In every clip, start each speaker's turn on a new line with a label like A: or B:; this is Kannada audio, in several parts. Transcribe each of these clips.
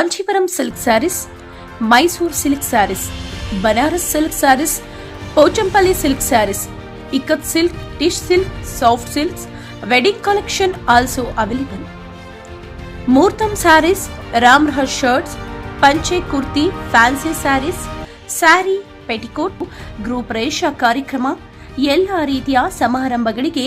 A: Kanchivaram silk sarees Mysore silk sarees Banaras silk sarees Pochampally silk sarees Ikkat silk tissue silk soft silks wedding collection also available. Muhurtham sarees Ram రహస్ shirts panche kurti fancy sarees saree petticoat group ರೇಷ ಕಾರ್ಯಕ್ರಮ ಎಲ್ಲ ರೀತಿಯ ಸಮಾರಂಭಗಳಿಗೆ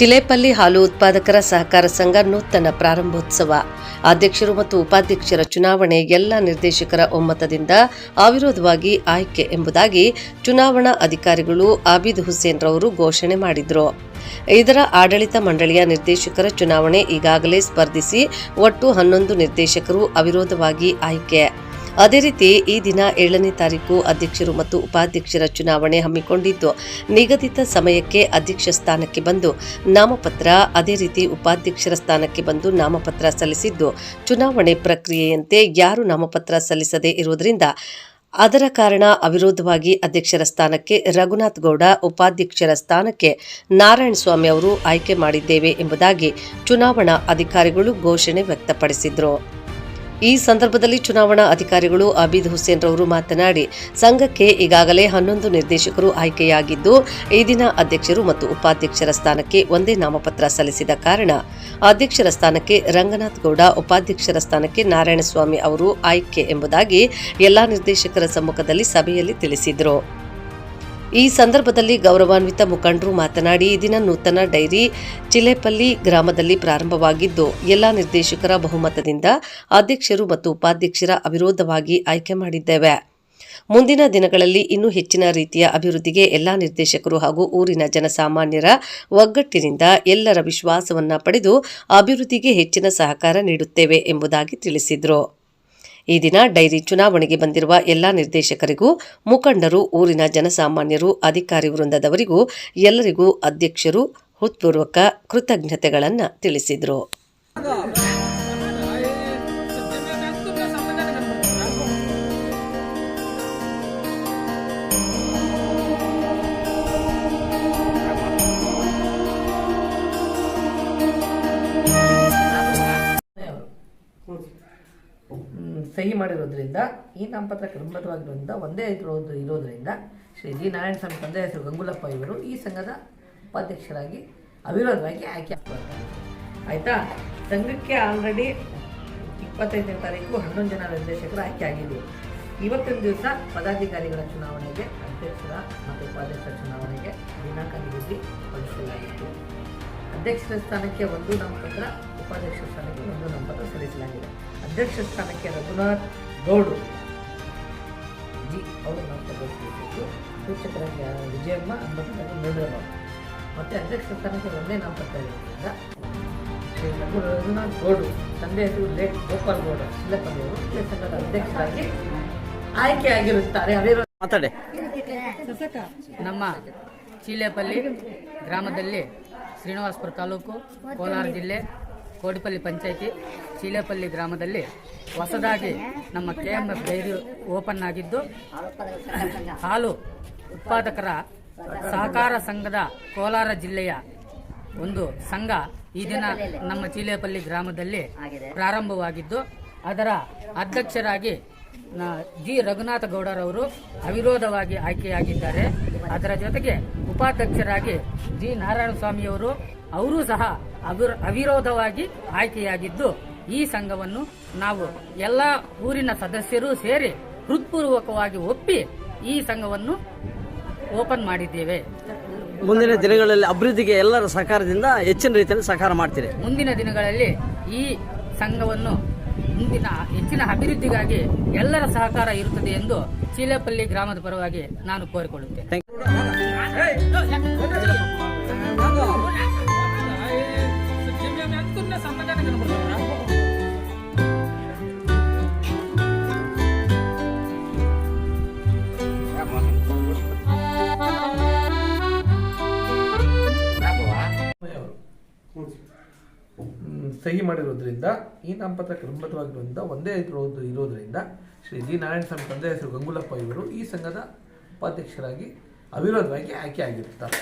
B: ಚಿಲೇಪಲ್ಲಿ ಹಾಲು ಉತ್ಪಾದಕರ ಸಹಕಾರ ಸಂಘ ನೂತನ ಪ್ರಾರಂಭೋತ್ಸವ. ಅಧ್ಯಕ್ಷರು ಮತ್ತು ಉಪಾಧ್ಯಕ್ಷರ ಚುನಾವಣೆ ಎಲ್ಲ ನಿರ್ದೇಶಕರ ಒಮ್ಮತದಿಂದ ಅವಿರೋಧವಾಗಿ ಆಯ್ಕೆ ಎಂಬುದಾಗಿ ಚುನಾವಣಾ ಅಧಿಕಾರಿಗಳು ಆಬಿದ್ ಹುಸೇನ್ ರವರು ಘೋಷಣೆ ಮಾಡಿದರು. ಇದರ ಆಡಳಿತ ಮಂಡಳಿಯ ನಿರ್ದೇಶಕರ ಚುನಾವಣೆ ಈಗಾಗಲೇ ಸ್ಪರ್ಧಿಸಿ ಒಟ್ಟು ಹನ್ನೊಂದು ನಿರ್ದೇಶಕರು ಅವಿರೋಧವಾಗಿ ಆಯ್ಕೆ. ಅದೇ ರೀತಿ ಈ ದಿನ ಏಳನೇ ತಾರೀಕು ಅಧ್ಯಕ್ಷರು ಮತ್ತು ಉಪಾಧ್ಯಕ್ಷರ ಚುನಾವಣೆ ಹಮ್ಮಿಕೊಂಡಿದ್ದು, ನಿಗದಿತ ಸಮಯಕ್ಕೆ ಅಧ್ಯಕ್ಷ ಸ್ಥಾನಕ್ಕೆ ಬಂದು ನಾಮಪತ್ರ, ಅದೇ ರೀತಿ ಉಪಾಧ್ಯಕ್ಷರ ಸ್ಥಾನಕ್ಕೆ ಬಂದು ನಾಮಪತ್ರ ಸಲ್ಲಿಸಿದ್ದು, ಚುನಾವಣೆ ಪ್ರಕ್ರಿಯೆಯಂತೆ ಯಾರು ನಾಮಪತ್ರ ಸಲ್ಲಿಸದೇ ಇರುವುದರಿಂದ ಅದರ ಕಾರಣ ಅವಿರೋಧವಾಗಿ ಅಧ್ಯಕ್ಷರ ಸ್ಥಾನಕ್ಕೆ ರಘುನಾಥ್ ಗೌಡ, ಉಪಾಧ್ಯಕ್ಷರ ಸ್ಥಾನಕ್ಕೆ ನಾರಾಯಣ ಸ್ವಾಮಿ ಅವರು ಆಯ್ಕೆ ಮಾಡಿದ್ದೇವೆ ಎಂಬುದಾಗಿ ಚುನಾವಣಾ ಅಧಿಕಾರಿಗಳು ಘೋಷಣೆ ವ್ಯಕ್ತಪಡಿಸಿದರು. ಈ ಸಂದರ್ಭದಲ್ಲಿ ಚುನಾವಣಾ ಅಧಿಕಾರಿಗಳು ಅಬಿದ್ ಹುಸೇನ್ ರವರು ಮಾತನಾಡಿ, ಸಂಘಕ್ಕೆ ಈಗಾಗಲೇ ಹನ್ನೊಂದು ನಿರ್ದೇಶಕರು ಆಯ್ಕೆಯಾಗಿದ್ದು, ಈ ದಿನ ಅಧ್ಯಕ್ಷರು ಮತ್ತು ಉಪಾಧ್ಯಕ್ಷರ ಸ್ಥಾನಕ್ಕೆ ಒಂದೇ ನಾಮಪತ್ರ ಸಲ್ಲಿಸಿದ ಕಾರಣ, ಅಧ್ಯಕ್ಷರ ಸ್ಥಾನಕ್ಕೆ ರಂಗನಾಥ್ ಗೌಡ, ಉಪಾಧ್ಯಕ್ಷರ ಸ್ಥಾನಕ್ಕೆ ನಾರಾಯಣಸ್ವಾಮಿ ಅವರು ಆಯ್ಕೆ ಎಂಬುದಾಗಿ ಎಲ್ಲಾ ನಿರ್ದೇಶಕರ ಸಮ್ಮುಖದಲ್ಲಿ ಸಭೆಯಲ್ಲಿ ತಿಳಿಸಿದರು. ಈ ಸಂದರ್ಭದಲ್ಲಿ ಗೌರವಾನ್ವಿತ ಮುಖಂಡರು ಮಾತನಾಡಿ, ಈ ದಿನ ನೂತನ ಡೈರಿ ಚಿಲೆಪಲ್ಲಿ ಗ್ರಾಮದಲ್ಲಿ ಪ್ರಾರಂಭವಾಗಿದ್ದು, ಎಲ್ಲ ನಿರ್ದೇಶಕರ ಬಹುಮತದಿಂದ ಅಧ್ಯಕ್ಷರು ಮತ್ತು ಉಪಾಧ್ಯಕ್ಷರ ಅವಿರೋಧವಾಗಿ ಆಯ್ಕೆ ಮಾಡಿದ್ದೇವೆ. ಮುಂದಿನ ದಿನಗಳಲ್ಲಿ ಇನ್ನೂ ಹೆಚ್ಚಿನ ರೀತಿಯ ಅಭಿವೃದ್ಧಿಗೆ ಎಲ್ಲಾ ನಿರ್ದೇಶಕರು ಹಾಗೂ ಊರಿನ ಜನಸಾಮಾನ್ಯರ ಒಗ್ಗಟ್ಟಿನಿಂದ ಎಲ್ಲರ ವಿಶ್ವಾಸವನ್ನ ಪಡೆದು ಅಭಿವೃದ್ಧಿಗೆ ಹೆಚ್ಚಿನ ಸಹಕಾರ ನೀಡುತ್ತೇವೆ ಎಂಬುದಾಗಿ ತಿಳಿಸಿದರು. ಈ ದಿನ ಡೈರಿ ಚುನಾವಣೆಗೆ ಬಂದಿರುವ ಎಲ್ಲಾ ನಿರ್ದೇಶಕರಿಗೂ, ಮುಖಂಡರು, ಊರಿನ ಜನಸಾಮಾನ್ಯರು, ಅಧಿಕಾರಿ ವೃಂದದವರಿಗೂ, ಎಲ್ಲರಿಗೂ ಅಧ್ಯಕ್ಷರು, ಹೃತ್ಪೂರ್ವಕ ಕೃತಜ್ಞತೆಗಳನ್ನು ತಿಳಿಸಿದರು.
C: ಮಾಡಿರೋದ್ರಿಂದ, ಈ ನಾಮಪತ್ರ ಕ್ರಮಬದ್ಧವಾಗಿರೋದ್ರಿಂದ, ಒಂದೇ ಇರೋದು ಇರೋದ್ರಿಂದ, ಶ್ರೀ ಜಿ ನಾರಾಯಣ ಸ್ವಾಮಿ ತಂದೆ ಹೆಸರು ಗಂಗುಲಪ್ಪ ಇವರು ಈ ಸಂಘದ ಉಪಾಧ್ಯಕ್ಷರಾಗಿ ಅವಿರೋಧವಾಗಿ ಆಯ್ಕೆ ಆಗ್ತಾರೆ. ಆಯಿತಾ? ಸಂಘಕ್ಕೆ ಆಲ್ರೆಡಿ ಇಪ್ಪತ್ತೈದನೇ ತಾರೀಕು ಹನ್ನೊಂದು ಜನ ನಿರ್ದೇಶಕರು ಆಯ್ಕೆ ಆಗಿದ್ದರು ಇವತ್ತಿನ ದಿವಸ ಪದಾಧಿಕಾರಿಗಳ ಚುನಾವಣೆಗೆ, ಅಧ್ಯಕ್ಷರ ಮತ್ತು ಉಪಾಧ್ಯಕ್ಷರ ಚುನಾವಣೆಗೆ ದಿನಾಂಕ ನಿಗದಿ ಪಡಿಸಲಾಗಿತ್ತು ಅಧ್ಯಕ್ಷರ ಸ್ಥಾನಕ್ಕೆ ಒಂದು ನಾಮಪತ್ರ, ಉಪಾಧ್ಯಕ್ಷರ ಸ್ಥಾನಕ್ಕೆ ಒಂದು ನಾಮಪತ್ರ ಸಲ್ಲಿಸಲಾಗಿದೆ. ಅಧ್ಯಕ್ಷ ಸ್ಥಾನಕ್ಕೆ ರಘುನಾಥ್ ಗೌಡು ಜಿ ಅವರು ನಾಮಪತ್ರ ಸೂಚಕರಾಗಿ ವಿಜಯಮ್ಮ ಅಂಬಟರಾಗಿ ನಿರ್ಣಯ ಮತ್ತು ಅಧ್ಯಕ್ಷ ಸ್ಥಾನಕ್ಕೆ ಒಂದೇ ನಾಮಪತ್ರ ಇರೋದ್ರಿಂದ ಶ್ರೀ ರಘು ರಘುನಾಥ್ ಗೌಡು ತಂದೆ ಹೆಸರು ಲೇಟ್ ಗೋಪಾಲ್ ಗೌಡ ಅವರು ಈ ಸಂಘದ ಅಧ್ಯಕ್ಷರಾಗಿ ಆಯ್ಕೆಯಾಗಿರುತ್ತಾರೆ ಅದೇ
D: ಮಾತಾಡಿ.
E: ನಮ್ಮ ಚೀಲೇಪಲ್ಲಿ ಗ್ರಾಮದಲ್ಲಿ ಶ್ರೀನಿವಾಸಪುರ ತಾಲೂಕು ಕೋಲಾರ ಜಿಲ್ಲೆ ಕೋಡಿಪಲ್ಲಿ ಪಂಚಾಯಿತಿ ಚೀಲೇಪಲ್ಲಿ ಗ್ರಾಮದಲ್ಲಿ ಹೊಸದಾಗಿ ನಮ್ಮ K M F dairy open ಆಗಿದ್ದು, ಹಾಲು ಉತ್ಪಾದಕರ ಸಹಕಾರ ಸಂಘದ ಕೋಲಾರ ಜಿಲ್ಲೆಯ ಒಂದು ಸಂಘ ಈ ದಿನ ನಮ್ಮ ಚೀಲೇಪಲ್ಲಿ ಗ್ರಾಮದಲ್ಲಿ ಪ್ರಾರಂಭವಾಗಿದ್ದು, ಅದರ ಅಧ್ಯಕ್ಷರಾಗಿ ಜಿ ರಘುನಾಥ ಗೌಡರವರು ಅವಿರೋಧವಾಗಿ ಆಯ್ಕೆಯಾಗಿದ್ದಾರೆ. ಅದರ ಜೊತೆಗೆ ಉಪಾಧ್ಯಕ್ಷರಾಗಿ ಜಿ ನಾರಾಯಣ ಸ್ವಾಮಿಯವರು ಅವರೂ ಸಹ ಅವಿರ ಅವಿರೋಧವಾಗಿ ಆಯ್ಕೆಯಾಗಿದ್ದು ಈ ಸಂಘವನ್ನು ನಾವು ಎಲ್ಲ ಊರಿನ ಸದಸ್ಯರು ಸೇರಿ ಹೃತ್ಪೂರ್ವಕವಾಗಿ ಒಪ್ಪಿ ಈ ಸಂಘವನ್ನು ಓಪನ್ ಮಾಡಿದ್ದೇವೆ.
D: ಮುಂದಿನ ದಿನಗಳಲ್ಲಿ ಅಭಿವೃದ್ಧಿಗೆ ಎಲ್ಲರ ಸಹಕಾರದಿಂದ ಹೆಚ್ಚಿನ ರೀತಿಯಲ್ಲಿ ಸಹಕಾರ ಮಾಡ್ತೀರಿ.
E: ಮುಂದಿನ ದಿನಗಳಲ್ಲಿ ಈ ಸಂಘವನ್ನು ಮುಂದಿನ ಹೆಚ್ಚಿನ ಅಭಿವೃದ್ಧಿಗಾಗಿ ಎಲ್ಲರ ಸಹಕಾರ ಇರುತ್ತದೆ ಎಂದು ಚೀಲಪಲ್ಲಿ ಗ್ರಾಮದ ಪರವಾಗಿ ನಾನು ಕೋರಿಕೊಳ್ಳುತ್ತೇನೆ.
C: ಸಹಿ ಮಾಡಿರೋದ್ರಿಂದ, ಈ ನಾಮಪತ್ರ ಕ್ರಮಬದ್ಧವಾಗಿರೋದ್ರಿಂದ ಒಂದೇ ಇರೋದು ಇರೋದ್ರಿಂದ ಶ್ರೀ ಜಿ. ನಾರಾಯಣ ಸ್ವಾಮಿ ತಂದೆ ಹೆಸರು ಗಂಗುಲಪ್ಪ ಇವರು ಈ ಸಂಘದ ಉಪಾಧ್ಯಕ್ಷರಾಗಿ ಅವಿರೋಧವಾಗಿ ಆಯ್ಕೆ ಆಗಿರ್ತಾರೆ